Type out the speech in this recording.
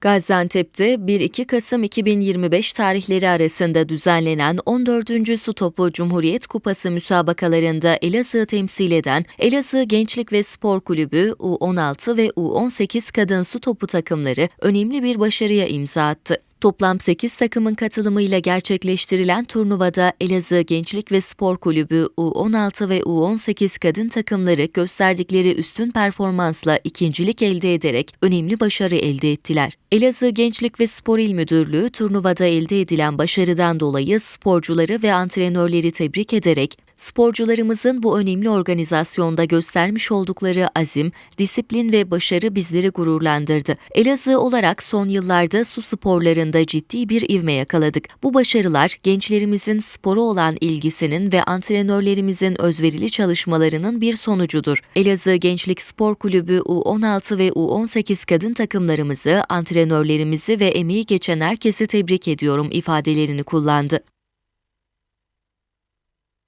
Gaziantep'te 1-2 Kasım 2025 tarihleri arasında düzenlenen 14. Su Topu Cumhuriyet Kupası müsabakalarında Elazığ'ı temsil eden Elazığ Gençlik ve Spor Kulübü U16 ve U18 kadın su topu takımları önemli bir başarıya imza attı. Toplam 8 takımın katılımıyla gerçekleştirilen turnuvada Elazığ Gençlik ve Spor Kulübü U16 ve U18 kadın takımları gösterdikleri üstün performansla ikincilik elde ederek önemli başarı elde ettiler. Elazığ Gençlik ve Spor İl Müdürlüğü turnuvada elde edilen başarıdan dolayı sporcuları ve antrenörleri tebrik ederek sporcularımızın bu önemli organizasyonda göstermiş oldukları azim, disiplin ve başarı bizleri gururlandırdı. Elazığ olarak son yıllarda su sporlarında ciddi bir ivme yakaladık. Bu başarılar gençlerimizin spora olan ilgisinin ve antrenörlerimizin özverili çalışmalarının bir sonucudur. Elazığ Gençlik Spor Kulübü U16 ve U18 kadın takımlarımızı, antrenörlerimizi ve emeği geçen herkesi tebrik ediyorum ifadelerini kullandı.